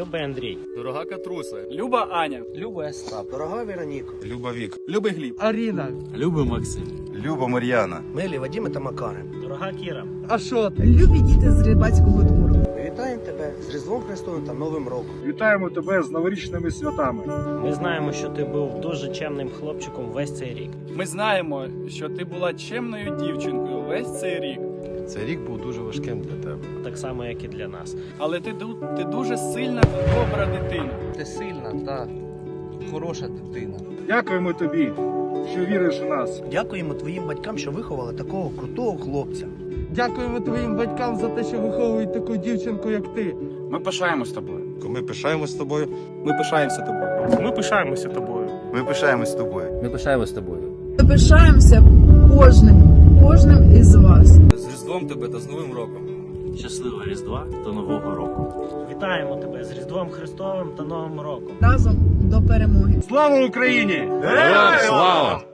Любий Андрій. Дорога Катруса. Люба Аня. Любий Остап. Дорога Вероніка, Люба Вік. Любий Гліб. Аріна. Любий Максим. Люба Мар'яна. милі Вадіми та Макари. Дорога Кіра. Ашот. Любі діти з рибацького двору. Вітаємо тебе з Різдвом Христовим та Новим роком. Вітаємо тебе з новорічними святами. Ми знаємо, що ти був дуже чемним хлопчиком весь цей рік. Ми знаємо, що ти була чемною дівчинкою весь цей рік. Цей рік був дуже важким для тебе. Так само, як і для нас. Але ти, ду- ти дуже сильна і добра дитина. Ти сильна та хороша дитина. Дякуємо тобі, що віриш у нас. Дякуємо твоїм батькам, що виховали такого крутого хлопця. Дякуємо твоїм батькам за те, що виховують таку дівчинку, як ти. Ми пишаємось тобою. Ми пишаємось тобою. Ми пишаємося тобою. Ми пишаємося тобою. Ми пишаємось тобою. Ми пишаємось тобою. Ми пишаємося кожним, кожним із вас. Різдвом тебе та з Новим роком. Щасливого Різдва та Нового року. Вітаємо тебе з Різдвом Христовим та Новим роком. Разом до перемоги. Слава Україні! Героям слава!